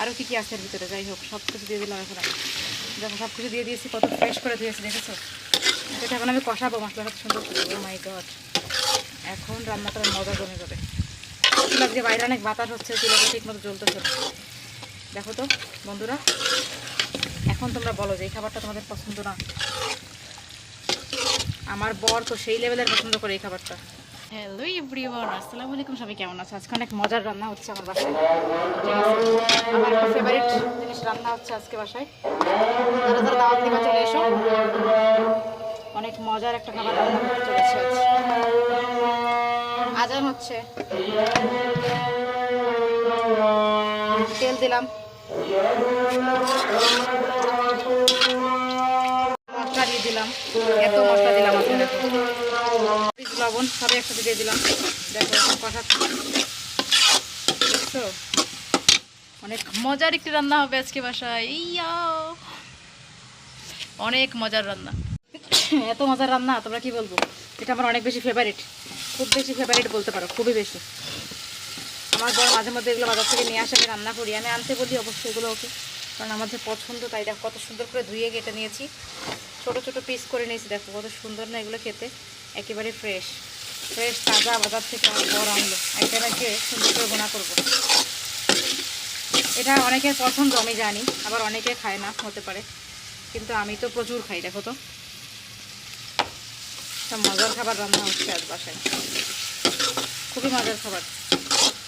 আরও কী কী আছে এর ভিতরে? যাই হোক সব কিছু দিয়ে দিলাম এখন যখন সব কিছু দিয়ে দিয়েছি, কত ফ্রেশ করে ধুয়েছি, দেখেছ? এটা এখন আমি কষাবো মশলাটা সুন্দর করে। মাই গড এখন রান্নাটা মজা জমে যাবে। যে বাইরে অনেক বাতাস হচ্ছে চুলাটা ঠিক মতো জ্বলতেছে। দেখো তো, বন্ধুরা, এখন তোমরা বলো যে এই খাবারটা তোমাদের পছন্দ না? আমার বর তো সেই লেভেলের পছন্দ করে এই খাবারটা। হ্যালো এভরিওয়ান আসসালামু আলাইকুম। সবাই কেমন আছো? আজকে অনেক মজার রান্না হচ্ছে আমার বাসায়। আমার ফেভারিট জিনিস রান্না হচ্ছে আজকে বাসায়। যারা যারা দাওয়াত দিবা চলে এসো, অনেক মজার একটা খাবার রান্না করতে চলেছি আজান হচ্ছে। তেল দিলাম। মশলা দিয়ে দিলাম। এত মশলা দিলাম আজকে। লবণ সবই একসাথে দিয়ে দিলাম। দেখো কষা দেখছ? অনেক মজার একটি রান্না হবে আজকে বাসায়। ইয়া! অনেক মজার রান্না। এত মজার রান্না, তোমরা কি বলব? এটা আমার অনেক বেশি ফেভারিট খুব বেশি ফেভারিট বলতে পারো, খুবই বেশি। আমার বর মাঝে মধ্যে এগুলো বাজার থেকে নিয়ে আসে, আমি রান্না করি। আমি আনতে বলি অবশ্যই এগুলো ওকে, কারণ আমার যে পছন্দ তাই দেখো, কত সুন্দর করে ধুয়ে কেটে নিয়েছি। ছোট ছোট পিস করে নিয়েছি, দেখো কত সুন্দর না এগুলো খেতে। একেবারে ফ্রেশ ফ্রেশ তাজা বাজার থেকে আমার বর আনলো। নাকি সুন্দর করে বোনা করব। এটা অনেকের পছন্দ, আমি জানি। আবার অনেকে খায় না, হতে পারে। কিন্তু আমি তো প্রচুর খাই, দেখো তো। মজার খাবার রান্না হচ্ছে আজ বাসায়। খুবই মজার খাবার।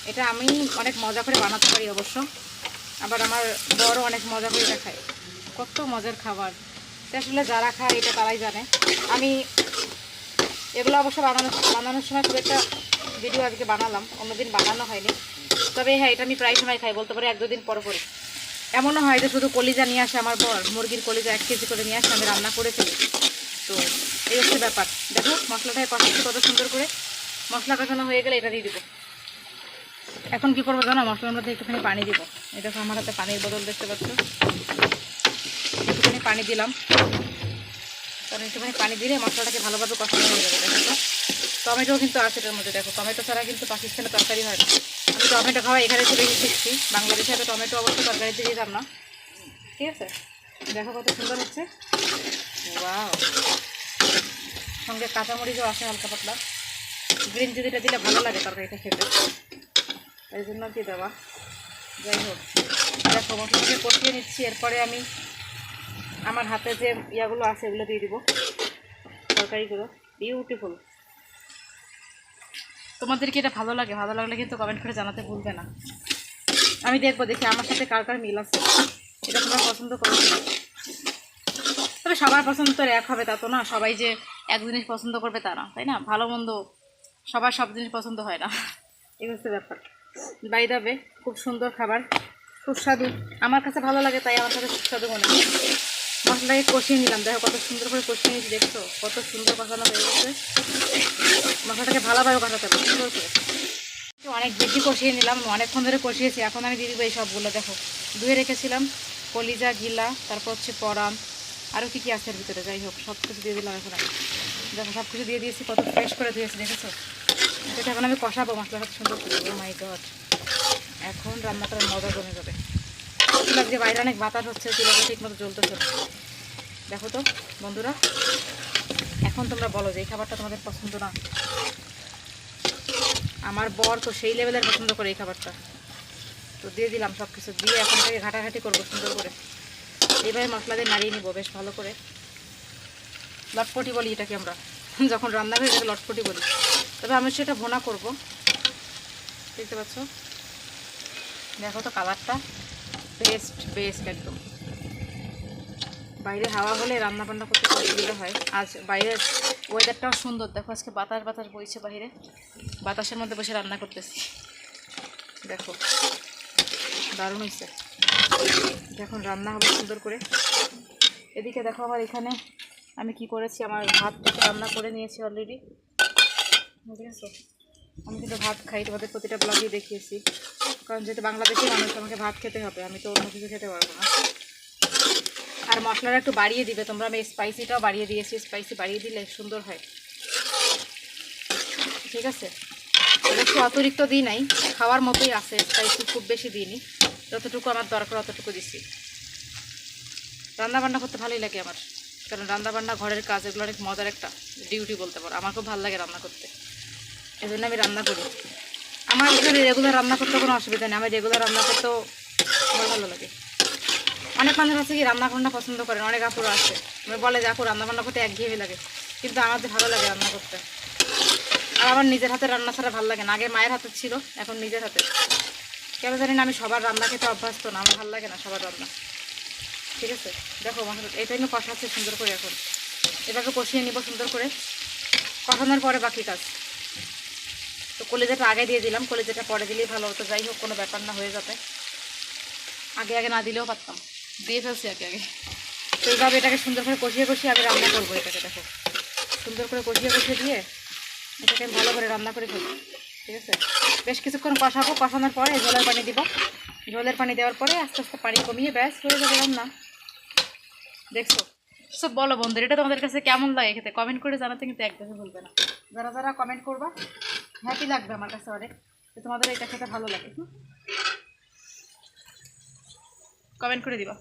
এটা আমি অনেক মজা করে বানাতে পারি অবশ্য। আবার আমার বড় অনেক মজা করে এটা খায়। কত মজার খাবার। আসলে যারা খায়, এটা তারাই জানে। আমি এগুলো অবশ্য বানানোর বানানোর সময় খুব একটা ভিডিও আজকে বানালাম, অন্যদিন বানানো হয়নি। তবে হ্যাঁ এটা আমি প্রায় সময় খাই, বলতে পারি এক দুদিন পর পরে এমনও হয় যে শুধু কলিজা নিয়ে আসে আমার বর, মুরগির কলিজা এক কেজি করে নিয়ে আসে, আমি রান্না করে ফেলি। তো এই হচ্ছে ব্যাপার। দেখো মশলাটায় কষাচ্ছি কত সুন্দর করে মশলা কষানো হয়ে গেলে এটা দিয়ে দেবো। এখন কি করব জানো? মশলার মধ্যে একটুখানি পানি দিব। এটা দেখো, আমার হাতে পানির বোতল দেখতে পাচ্ছ। একটুখানি পানি দিলাম। কারণ একটুখানি পানি দিলে মশলাটাকে ভালোভাবে কষানো হয়ে যাবে, দেখো টমেটো কিন্তু আছে এটার মধ্যে, দেখো। টমেটো ছাড়া কিন্তু পাকিস্তানে তরকারি হয় না। আমি টমেটো খাওয়া এখানে থেকে শিখছি। বাংলাদেশে এত টমেটো অবশ্য তরকারিতে দিতাম না। ঠিক আছে? দেখো কত সুন্দর হচ্ছে। ওয়াও। সঙ্গে কাঁচামরিচও আছে হালকা পাতলা। গ্রিন চিলিটা দিলে ভালো লাগে তরকারিটা খেতে। এই জন্য কি দেওয়া? যাই হোক। দেখো মশলাকে কষিয়ে নিচ্ছি। এরপরে আমি আমার হাতে যে ইয়াগুলো আছে, এগুলো দিয়ে দিব। তরকারিগুলো। বিউটিফুল তোমাদের কি এটা ভালো লাগে, ভালো লাগলে কিন্তু কমেন্ট করে জানাতে ভুলবে না। আমি দেখব, দেখি আমার সাথে কার কার মিল আছে। এটা তোমরা পছন্দ করো তবে সবার পছন্দ তো এক হবে, তা তো না। সবাই যে এক জিনিস পছন্দ করবে তা না, তাই না? ভালো মন্দ সবার সব জিনিস পছন্দ হয় না। এই হচ্ছে ব্যাপার। বাই দাবে খুব সুন্দর খাবার। সুস্বাদু। আমার কাছে ভালো লাগে, তাই আমার কাছে সুস্বাদু মনে হয়। মশলাটাকে কষিয়ে নিলাম। দেখো কত সুন্দর করে কষিয়ে নিয়েছি, দেখছ? কত সুন্দর কষানো হয়ে গেছে। মশলাটাকে ভালোভাবে কষাতে হবে, সুন্দর করে। অনেক বেশি কষিয়ে নিলাম, অনেকক্ষণ ধরে কষিয়েছি। এখন আমি দিয়ে দিব এই সবগুলো, দেখো। ধুয়ে রেখেছিলাম কলিজা, গিলা, তারপর হচ্ছে পরাম আরও কী কী আছে ভিতরে? যাই হোক সব কিছু দিয়ে দিলাম এখন আমি। দেখো সব কিছু দিয়ে দিয়েছি, কত ফ্রেশ করে ধুয়েছি, দেখেছ? এটা এখন আমি কষাবো মশলাটা সুন্দর করে। মাই গড এখন রান্নাটার মজা জমে যাবে। যে বাইরে অনেক বাতাস হচ্ছে, চুলাটা ঠিক মতো জ্বলতেছে না। দেখো তো, বন্ধুরা, এখন তোমরা বলো যে এই খাবারটা তোমাদের পছন্দ না। আমার বর তো সেই লেভেলের পছন্দ করে এই খাবারটা। তো দিয়ে দিলাম সব কিছু দিয়ে এখন থেকে ঘাটাঘাটি করব সুন্দর করে। এইভাবে মশলা দিয়ে নাড়িয়ে নিবো, বেশ ভালো করে। লটপটি বলি এটাকে আমরা। যখন রান্না করে এটাকে লটপটি বলি। তবে আমি সেটা ভোনা করব। দেখতে পাচ্ছ? দেখো তো কালারটা বেস্ট বেস্ট একদম বাইরে হাওয়া হলে রান্না বান্না করতে অসুবিধা হয়। আজ বাইরের ওয়েদারটাও সুন্দর। দেখো আজকে বাতাস বাতাস বইছে বাইরে। বাতাসের মধ্যে বসে রান্না করতেছি। দেখো, দারুণ হয়েছে এখন রান্না হবে সুন্দর করে। এদিকে দেখো আমার এখানে আমি কি করেছি, আমার ভাত রান্না করে নিয়েছি অলরেডি ঠিক আমি কিন্তু ভাত খাই, তোমাদের প্রতিটা ব্লগই দেখিয়েছি। কারণ যেহেতু বাংলাদেশি মানুষ, আমাকে ভাত খেতে হবে, আমি তো অন্য কিছু খেতে পারব না। আর মশলাটা একটু বাড়িয়ে দিবে, তোমরা আমি স্পাইসিটাও বাড়িয়ে দিয়েছি স্পাইসি বাড়িয়ে দিলে সুন্দর হয়। ঠিক আছে? অবশ্য অতিরিক্ত দিই নাই, খাওয়ার মতোই আছে স্পাইসি খুব বেশি দিইনি। যতটুকু আমার দরকার, অতটুকু দিছি। রান্না বান্না করতে ভালোই লাগে আমার। কারণ রান্না বান্না ঘরের কাজ, এগুলো অনেক মজার একটা ডিউটি বলতে পারো। আমার খুব ভালো লাগে রান্না করতে। এই জন্য আমি রান্না করি। আমার এখানে রেগুলার রান্না করতে কোনো অসুবিধা নেই। আমার রেগুলার রান্না করতেও আমার ভালো লাগে। অনেক মানুষ আছে কি রান্না বান্না পছন্দ করেন অনেক আপুরা আছে। বলে যে, আপু রান্না বান্না করতে একঘেয়েমি লাগে। কিন্তু আমাদের ভালো লাগে রান্না করতে। আর আমার নিজের হাতে রান্না ছাড়া ভালো লাগে না। আগে মায়ের হাতে ছিল, এখন নিজের হাতে। কেন জানি না, আমি সবার রান্না খেতে অভ্যস্ত না। আমার ভালো লাগে না সবার রান্না। ঠিক আছে? দেখো মশলা এটা আমি কষাচ্ছি সুন্দর করে এখন। এভাবে কষিয়ে নিব সুন্দর করে। কষানোর পরে বাকি কাজ। কলেজাটা আগে দিয়ে দিলাম, কলেজাটা পরে দিলেই ভালো হতো। যাই হোক, কোনো ব্যাপার না, হয়ে যাবে। আগে আগে না দিলেও পারতাম। দিয়ে ফেলছি আগে আগে। তো এইভাবে এটাকে সুন্দর করে কষিয়ে কষিয়ে আগে রান্না করব এটাকে, দেখো। সুন্দর করে কষিয়ে কষিয়ে দিয়ে এটাকে ভালো করে রান্না করে ফেলব। ঠিক আছে? বেশ কিছুক্ষণ কষাবো। কষানোর পরে জলের পানি দিব। জলের পানি দেওয়ার পরে আস্তে আস্তে পানি কমিয়ে ব্যাস, হয়ে যাবে রান্না। দেখছ? সব বলো বন্ধুরা, এটা তোমাদের কাছে কেমন লাগে খেতে? কমেন্ট করে জানাতে কিন্তু একদমই ভুলবে না। যারা যারা কমেন্ট করবা হ্যাপি লাগবে আমার কাছে অনেক। তোমাদের এটা খেতে ভালো লাগে কমেন্ট করে দিবা।